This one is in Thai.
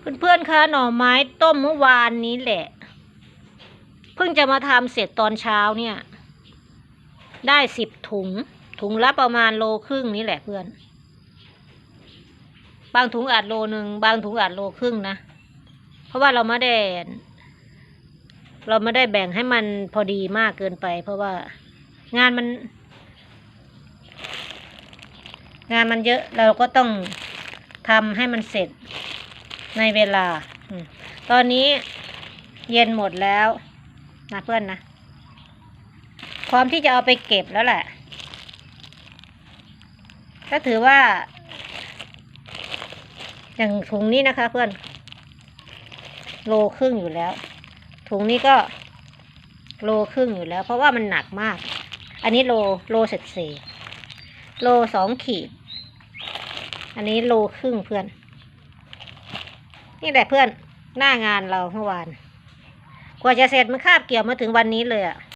เพื่อนๆคะหน่อไม้ต้มเมื่อวานนี้แหละ เพิ่งจะมาทำเสร็จตอนเช้าเนี่ย ได้สิบถุง ถุงละประมาณโลครึ่งนี่แหละเพื่อน บางถุงอาจโลหนึ่งบางถุงอาจโลครึ่งนะ เพราะว่าเราไม่ได้ เราไม่ได้แบ่งให้มันพอดีมากเกินไป เพราะว่างานมัน งานมันเยอะเราก็ต้องทำให้มันเสร็จ ในเวลา ตอนนี้เย็นหมดแล้วนะเพื่อนนะ พร้อมที่จะเอาไปเก็บแล้วแหละ ก็ถือว่า อย่างถุงนี้นะคะเพื่อน โลครึ่งอยู่แล้ว ถุงนี้ก็โลครึ่งอยู่แล้ว เพราะว่ามันหนักมาก อันนี้โลโลเศษเศษโลสองขีด อันนี้โลครึ่งเพื่อน นี่แหละเพื่อนหน้างานเราเมื่อวาน กว่าจะเสร็จมันคาบเกี่ยวมาถึงวันนี้เลยอะ